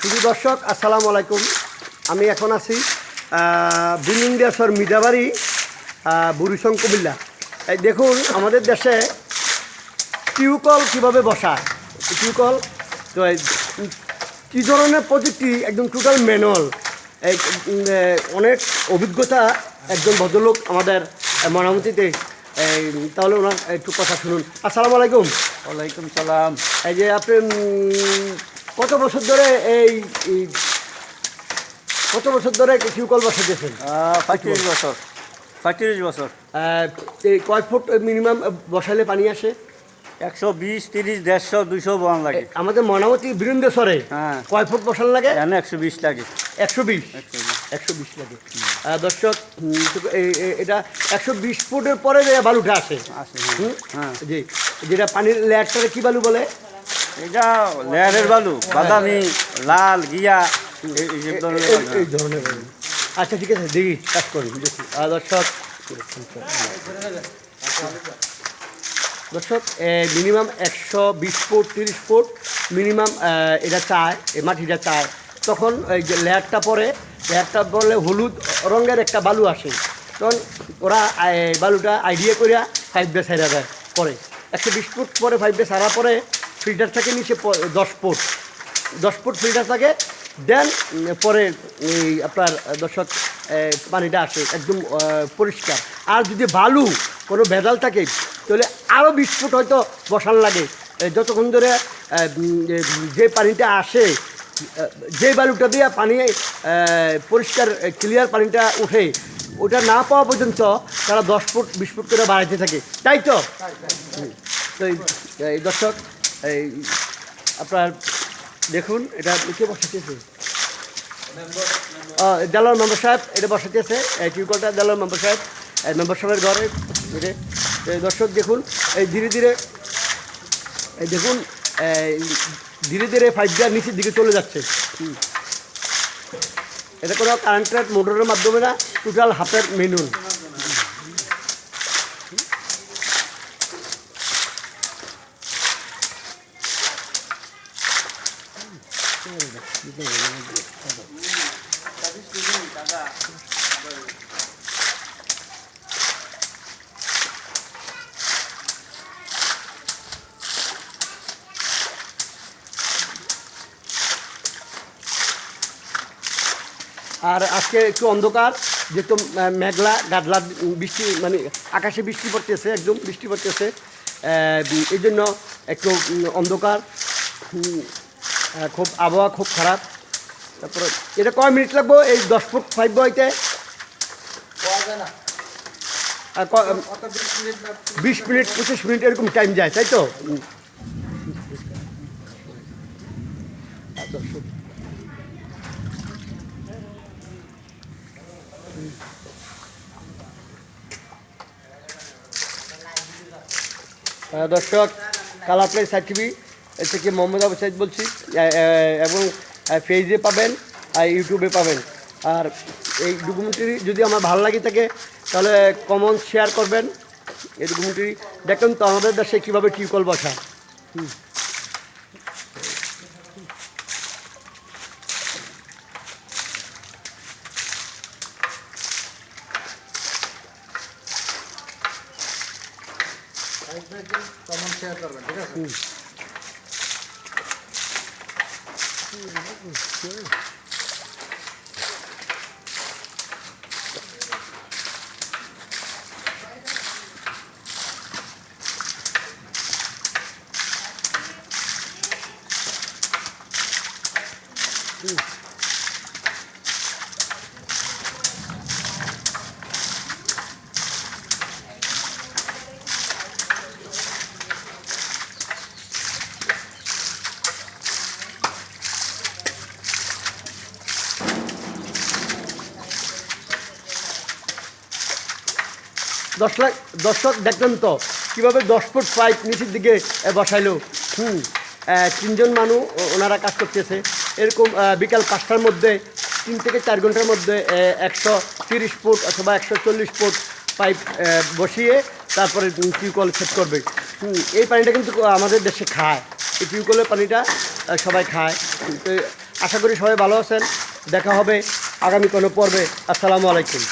শুধু দর্শক আসসালামু আলাইকুম। আমি এখন আছি বিলিন্দিয়াসর মিদাবাড়ি বুড়িসং কুমিল্লা। এই দেখুন আমাদের দেশে টিউকল কীভাবে বসায়? টিউকল তো কী ধরনের প্রযুক্তি? একদম টোটাল ম্যানুয়াল এই অনেক অভিজ্ঞতা একজন ভদ্রলোক আমাদের মনামতিতে এই তাহলে ওনার একটু কথা শুনুন। আসসালামু আলাইকুম। ওয়ালাইকুম সালাম। এই যে আপনি কত বছর ধরে এই কত বছর ধরে টিউকল বসাতেছেন পঁয়ত্রিশ বছর। পঁয়ত্রিশ বছর। কয় ফুট মিনিমাম বসালে পানি আসে? একশো বিশ তিরিশ দেড়শো দুইশো বন লাগে। আমাদের মনামতি বীরেন্দ্রেশ্বরে হ্যাঁ। কয় ফুট বসানো লাগে? এখানে একশো বিশ লাগে। একশো বিশ? একশো বিশ। একশো বিশ লাগে। দর্শক এটা একশো বিশ ফুটের পরে যে বালুটা আসে আছে হ্যাঁ। হুম? হ্যাঁ। জি যেটা পানির লেয়ারটারে কি বালু বলে? এটা লেয়ারের বালু বাদামি লাল গিয়া এই ধরনের বালু। আচ্ছা ঠিক আছে দেখি কাজ করি দেখি। আহ, দর্শক দর্শক মিনিমাম একশো বিশ ফুট তিরিশ ফুট মিনিমাম এটা চায় এই মাটিটা চায়। তখন ওই যে লেয়ারটা পরে লেয়ারটা পরে হলুদ রঙের একটা বালু আসে। তখন ওরা বালুটা আইডিয়া করিয়া ফাইভ বে সাইডা দেয় করে। একশো বিশ ফুট পরে ফাইভ বে সারা পরে ফিল্টার থাকে নিচে দশ ফুট। দশ ফুট ফিল্টার থাকে দেন পরে এই আপনার দর্শক পানিটা আসে একদম পরিষ্কার। আর যদি বালু কোনো ভেজাল থাকে তাহলে আরও বিশ ফুট হয়তো বসান লাগে। যতক্ষণ ধরে যে পানিটা আসে যে বালুটা দিয়ে পানি পরিষ্কার ক্লিয়ার পানিটা উঠে ওটা না পাওয়া পর্যন্ত তারা দশ ফুট বিশ ফুট করে বাড়াইতে থাকে। তাই তো? তো দর্শক এই, আপনার, দেখুন, এটা কে বসাতেছে দেলার মেম্বার সাহেব, এটা বসাতেছে এই টিউকলটা দেলার মেম্বার সাহেব, এই মেম্বার সাহেবের ঘরে দর্শক, দেখুন, এই ধীরে ধীরে, এই দেখুন ধীরে ধীরে ফাইভ জিয়ার নিচের দিকে চলে যাচ্ছে। এটা কোনো কারেন্টের মোটরের মাধ্যমে না টোটাল হাফের মেনুন আর আজকে একটু অন্ধকার, যেহেতু মেঘলা গাডলা বৃষ্টি মানে আকাশে বৃষ্টি পড়তেছে, একদম বৃষ্টি পড়তেছে। এই জন্য একটু অন্ধকার। খুব আবহাওয়া খুব খারাপ। তারপরে এটা কয় মিনিট লাগবো? এই দশ ফুট ফাইভ বইতে? বিশ মিনিট, পঁচিশ মিনিট এরকম টাইম যায়, তাই তো? দর্শক কালাপ্লাই সাইড এ থেকে মোহাম্মদ আবু সাইদ বলছি এবং ফেসে পাবেন আর ইউটিউবে পাবেন। আর এই ডকুমেন্টারি যদি আমার ভালো লাগে থাকে তাহলে কমন শেয়ার করবেন। এই ডকুমেন্টারি দেখুন তো আমাদের দেশে কীভাবে টিউকল বসা। হুম। That was good. Ooh. দর্শক দর্শক দেখলেন তো? কীভাবে দশ ফুট পাইপ নিচের দিকে বসাইলো? হুম তিনজন মানুষ ওনারা কাজ করতেছে। এরকম বিকাল পাঁচটার মধ্যে, তিন থেকে চার ঘণ্টার মধ্যে একশো তিরিশ ফুট অথবা একশো চল্লিশ ফুট পাইপ বসিয়ে তারপরে টিউবওয়েল সেট করবে। হুম এই পানিটা কিন্তু আমাদের দেশে খায়। এই টিউবওয়েলের পানিটা সবাই খায়। তো আশা করি সবাই ভালো আছেন। দেখা হবে আগামী কোনো পর্বে। আসসালামু আলাইকুম।